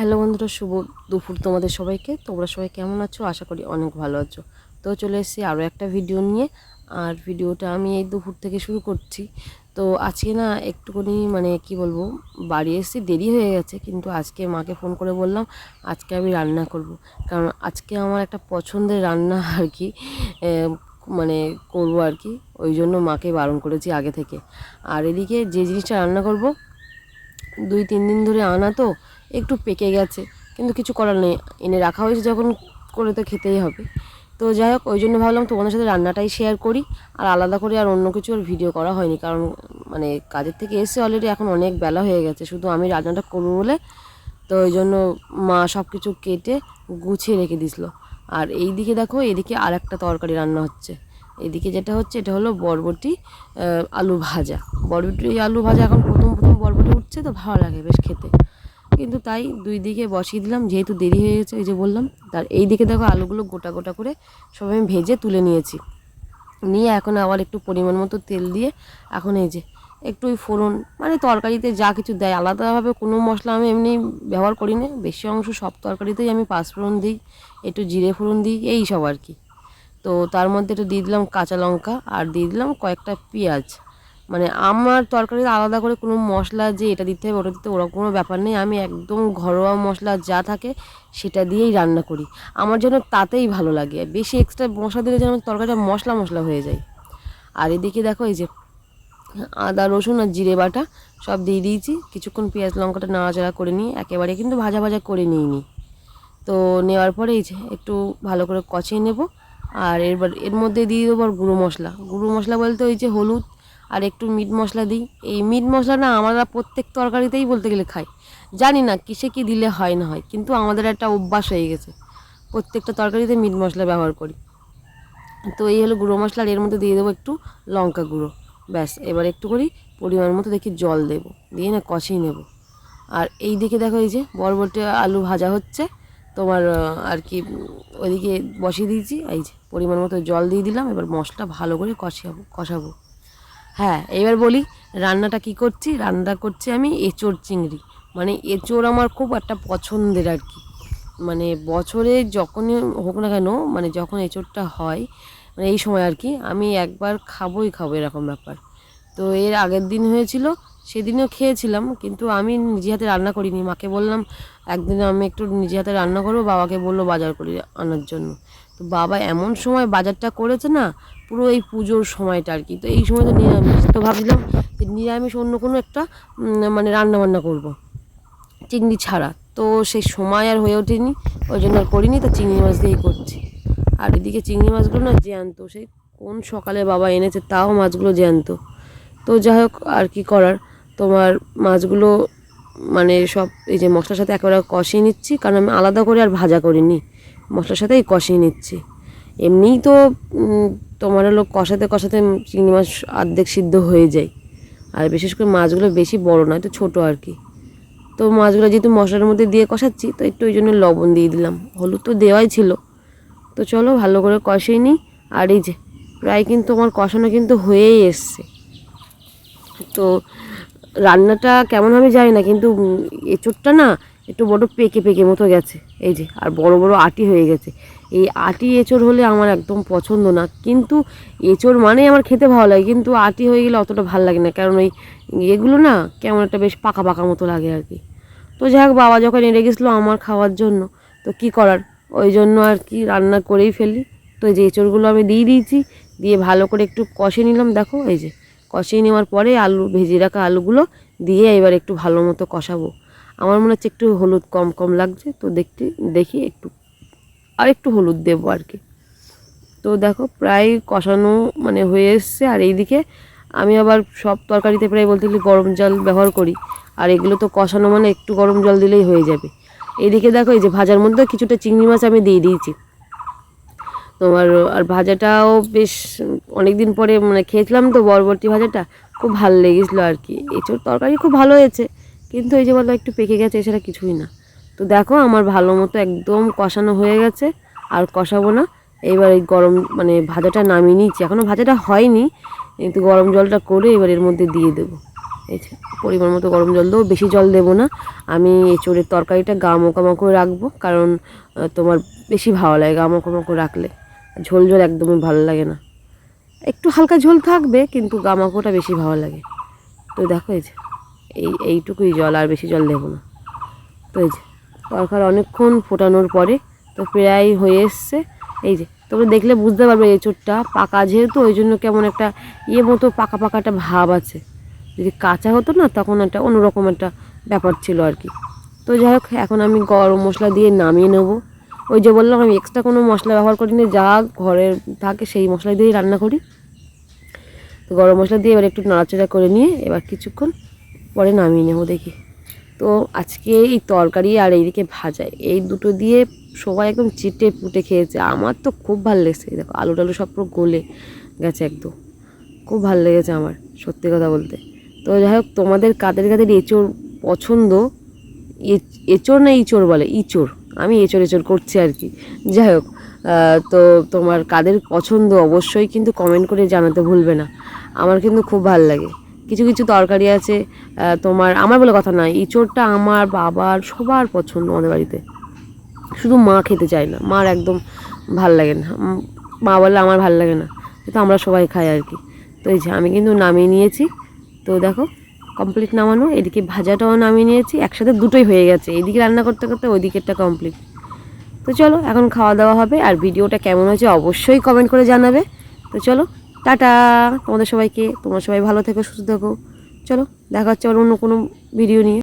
Hello বন্ধুরা, শুভ দুপুর তোমাদের সবাইকে। তোমরা সবাই কেমন আছো? আশা করি অনেক ভালো আছো। তো চলে এসেছি আরও একটা ভিডিও নিয়ে। আর ভিডিওটা আমি এই দুপুর থেকে শুরু করছি। তো আজকে না একটুখানি মানে কি বলব, বাড়ি এসেছি, দেরি হয়ে গেছে, কিন্তু আজকে মাকে ফোন করে বললাম, আজকে আমি রান্না করব। কারণ আজকে আমার একটা পছন্দের রান্না আর কি মানে করব আর কি। ওই জন্য মাকে বারণ করেছি আগে থেকে। আর এদিকে যে জিনিসটা রান্না করব, দুই তিন দিন ধরে আনা তো একটু পেকে গেছে। কিন্তু কিছু করার নেই। এনে রাখা হয়েছে যখন করে তো খেতেই হবে। তো যাই হোক, ওই জন্য ভাবলাম তোমাদের সাথে রান্নাটাই শেয়ার করি। আর আলাদা করে আর অন্য কিছু আর ভিডিও করা হয়নি। কারণ মানে কাজের থেকে এসে অলরেডি এখন অনেক বেলা হয়ে গেছে। শুধু আমি রান্নাটা করব বলে। তো ওই জন্য মা সব কিছু কেটে গুছিয়ে রেখে দিছিল আর এই দিকে দেখো, এদিকে আর একটা তরকারি রান্না হচ্ছে। এদিকে যেটা হচ্ছে, এটা হলো বরবটি আলু ভাজা। বরবটি আলু ভাজা এখন প্রথম প্রথম বরবটি উঠছে তো ভালো লাগে বেশ খেতে। কিন্তু তাই দুই দিকে বসিয়ে দিলাম। যেহেতু দেরি হয়ে গেছে, ওই যে বললাম, তার এই দিকে দেখো আলুগুলো গোটা গোটা করে সব আমি ভেজে তুলে নিয়েছি। নিয়ে এখন আবার একটু পরিমাণ মতো তেল দিয়ে এখন এই যে একটু ওই ফোড়ন মানে তরকারিতে যা কিছু দেয়, আলাদাভাবে কোনো মশলা আমি এমনি ব্যবহার করি না বেশি অংশ সব তরকারিতেই আমি পাঁচফোড়ন দিই, একটু জিরে ফোড়ন দিই, এই সব আর কি। তো তার মধ্যে একটু দিয়ে দিলাম কাঁচা লঙ্কা আর দিয়ে দিলাম কয়েকটা পেঁয়াজ। মানে আমার তরকারিতে আলাদা করে কোনো মশলা যে এটা দিতে হবে, ওটা দিতে ওরকম কোনো ব্যাপার নেই। আমি একদম ঘরোয়া মশলা যা থাকে সেটা দিয়েই রান্না করি। আমার জন্য তাতেই ভালো লাগে। বেশি এক্সট্রা মশলা দিলে যেন তরকারিটা মশলা মশলা হয়ে যায়। আর এদিকে দেখো এই যে আদা, রসুন আর জিরে বাটা সব দিয়ে দিয়েছি। কিছুক্ষণ পেঁয়াজ, লঙ্কাটা নাড়াচাড়া করে নিই একেবারে কিন্তু ভাজা ভাজা করে নিইনি। তো নেওয়ার পরে এই যে একটু ভালো করে কষিয়ে নেব। আর এরবার এর মধ্যে দিয়ে দেবো আর গুঁড়ো মশলা। গুঁড়ো মশলা বলতে ওই যে হলুদ আর একটু মিট মশলা দিই। এই মিট মশলা না আমরা প্রত্যেক তরকারিতেই বলতে গেলে খাই। জানি না কিসে কি দিলে হয় না হয়, কিন্তু আমাদের একটা অভ্যাস হয়ে গেছে। প্রত্যেকটা তরকারিতে মিট মশলা ব্যবহার করি। তো এই হলো গুঁড়ো মশলা, আর এর মধ্যে দিয়ে দেবো একটু লঙ্কা গুঁড়ো। ব্যাস, এবার একটু করি পরিমাণ মতো দেখি জল দেবো। দিয়ে না কষিয়ে নেব। আর এই দিকে দেখো এই যে বরবটি আলু ভাজা হচ্ছে। তোমার আর কি ওইদিকে বসিয়ে দিয়েছি। এই যে পরিমাণ মতো জল দিয়ে দিলাম। এবার মশলা ভালো করে কষাবো কষাবো। হ্যাঁ এবার বলি রান্নাটা কি করছি? রান্নাটা করছি আমি এঁচোড় চিংড়ি। মানে এঁচোড় আমার খুব একটা পছন্দের আর কি। মানে বছরে যখনই হোক না কেন মানে যখন এঁচোড়টা হয় মানে এই সময় আর কি, আমি একবার খাবোই খাব এরকম ব্যাপার। তো এর আগের দিন হয়েছিল, সেদিনও খেয়েছিলাম, কিন্তু আমি নিজে হাতে রান্না করিনি। মাকে বললাম, একদিন আমি একটু নিজে হাতে রান্না করব, বাবাকে বলল বাজার করে আনার জন্য। তো বাবা এমন সময় বাজারটা করেছে না পুরো এই পুজোর সময়টা আর কি। তো এই সময় তো নিরামিষ তো ভাবছিলাম যে নিরামিষ অন্য কোনো একটা মানে রান্না বান্না করব, চিংড়ি ছাড়া। তো সেই সময় আর হয়ে ওঠেনি, ওই জন্য আর করিনি, তো চিংড়ি মাছ দিয়েই করছি। আর এদিকে চিংড়ি মাছগুলো না জ্যান্ত, সেই কোন সকালে বাবা এনেছে তাও মাছগুলো জ্যান্ত। তো যাই হোক, আর কি করার? তোমার মাছগুলো মানে সব এই যে মশলার সাথে একেবারে কষিয়ে নিচ্ছি, কারণ আমি আলাদা করে আর ভাজা করিনি। মশলার সাথেই কষিয়ে নিচ্ছি। এমনিই তো তোমার হলো কষাতে কষাতে চিংড়ি মাছ অর্ধেক সিদ্ধ হয়ে যায়। আর বিশেষ করে মাছগুলো বেশি বড় না তো ছোটো আর কি। তো মাছগুলো যেহেতু মশলার মধ্যে দিয়ে কষাচ্ছি, তো একটু ওই জন্য লবণ দিয়ে দিলাম। হলুদ তো দেওয়াই ছিল। তো চলো ভালো করে কষিয়ে নিই। আর এই যে, প্রায় কিন্তু আমার কষানো কিন্তু হয়েই এসছে। তো রান্নাটা কেমন হবে জানি না, কিন্তু এঁচোড়টা না একটু বড় পেকে পেকে মতো গেছে। এই যে, আর বড় বড় আটি হয়ে গেছে। এই আটি এঁচোড় হলে আমার একদম পছন্দ না। কিন্তু এঁচোড় মানে আমার খেতে ভালো লাগে। কিন্তু আটি হয়ে গেলে অতটা ভালো লাগে না। কারণ ওই এগুলো না কেমন একটা বেশ পাকা পাকা মতো লাগে আর কি। তো যাই হোক, বাবা যখন এনে গেছিল আমার খাওয়ার জন্য, তো কি করার? ওই জন্য আর কি রান্না করেই ফেলি। তো এই যে এঁচোড়গুলো আমি দিয়ে দিয়েছি। দিয়ে ভালো করে একটু কষে নিলাম। দেখো, এই যে, কষিয়ে নেওয়ার পরে আলু, ভেজে রাখা আলুগুলো দিয়ে এবার একটু ভালো মতো কষাবো। আমার মনে হচ্ছে একটু হলুদ কম কম লাগছে, তো দেখতে, দেখি একটু, আর একটু হলুদ দেবো আর কি। তো দেখো, প্রায় কষানো মানে হয়ে এসছে, আর এইদিকে আমি আবার সব তরকারিতে প্রায় বলতে গেলে গরম জল ব্যবহার করি, আর এগুলো তো কষানো মানে একটু গরম জল দিলেই হয়ে যাবে। এইদিকে দেখো, এই যে ভাজার মধ্যে কিছুটা চিংড়ি মাছ আমি দিয়ে দিয়েছি। তোমার, আর ভাজাটাও বেশ অনেক দিন পরে মানে খেয়েছিলাম তো, বরবটি ভাজাটা, খুব ভালো লেগেছিলো আর কি। এঁচোড় তরকারি খুব ভালো হয়েছে। কিন্তু এই যে বলো একটু পেকে গেছে এছাড়া কিছুই না। তো দেখো আমার ভালো মতো একদম কষানো হয়ে গেছে, আর কষাবো না। এবার এই গরম মানে ভাজাটা নামিয়ে নিচ্ছি এখনও ভাজাটা হয়নি, কিন্তু গরম জলটা করে এবার এর মধ্যে দিয়ে দেবো। পরিমাণ মতো গরম জল দেবো, বেশি জল দেবো না। আমি এঁচোড়ের তরকারিটা গা মোকামা করে রাখব, কারণ তোমার বেশি ভালো লাগে গা মোকামা করে রাখলে। ঝোল ঝোল একদমই ভালো লাগে না। একটু হালকা ঝোল থাকবে, কিন্তু গামাকোটা বেশি ভালো লাগে। তো দেখো এই যে। এই, এইটুকুই জল, আর বেশি জল দেবো না। তো এই যে, তরকারি অনেকক্ষণ ফোটানোর পরে তো প্রায় হয়ে এসছে। এই যে, তোমরা দেখলে বুঝতে পারবে এঁচোড়টা পাকা যেহেতু, ওই জন্য কেমন একটা ইয়ে মতো পাকা পাকা একটা ভাব আছে। যদি কাঁচা হতো না, তখন একটা অন্যরকম একটা ব্যাপার ছিল আর কি। তো যাই হোক, এখন আমি গরম মশলা দিয়ে নামিয়ে নেব। ওই যে বললাম, আমি এক্সট্রা কোনো মশলা ব্যবহার করি না যা ঘরে থাকে সেই মশলা দিয়েই রান্না করি। তো গরম মশলা দিয়ে এবার একটু নাড়াচাড়া করে নিয়ে এবার কিছুক্ষণ পরে নামিয়ে নেব দেখি। তো আজকে এই তরকারি আর এইদিকে ভাজা, এই দুটো দিয়ে সবাই একদম চিটে পুটে খেয়েছে। আমার তো খুব ভালো লেগেছে দেখো, আলু টালু সব পুরো গলে গেছে একদম। খুব ভালো লেগেছে আমার, সত্যি কথা বলতে। তো যাই হোক, তোমাদের কাদের কাদের এঁচোড় পছন্দ? এ- এঁচোড় না ইঁচড় বলে? ইঁচড়। আমি এঁচড় এঁচড় করছি আর কি। যাই হোক তো তোমার কাদের পছন্দ অবশ্যই কিন্তু কমেন্ট করে জানাতে ভুলবে না। আমার কিন্তু খুব ভালো লাগে। কিছু কিছু তরকারি আছে তোমার আমার বলে কথা নয় ইঁচড়টা আমার বাবার সবার পছন্দ আমাদের বাড়িতে। শুধু মা খেতে চায় না, মার একদম ভালো লাগে না। মা বললে আমার ভালো লাগে না কিন্তু আমরা সবাই খাই আর কি। তো এই যে আমি কিন্তু নামিয়ে নিয়েছি, তো দেখো কমপ্লিট নামানো, এদিকে ভাজাটাও নামিয়ে নিয়েছি, একসাথে দুটোই হয়ে গেছে, এদিকে রান্না করতে করতে ওই দিকেরটা কমপ্লিট তো চলো, এখন খাওয়া দাওয়া হবে, আর ভিডিওটা কেমন হয়েছে অবশ্যই কমেন্ট করে জানাবে। তো চলো টাটা। তোমাদের সবাইকে, তোমরা সবাই ভালো থেকো, সুস্থ থেকো। চলো, দেখা হচ্ছে আবার অন্য কোনো ভিডিও নিয়ে।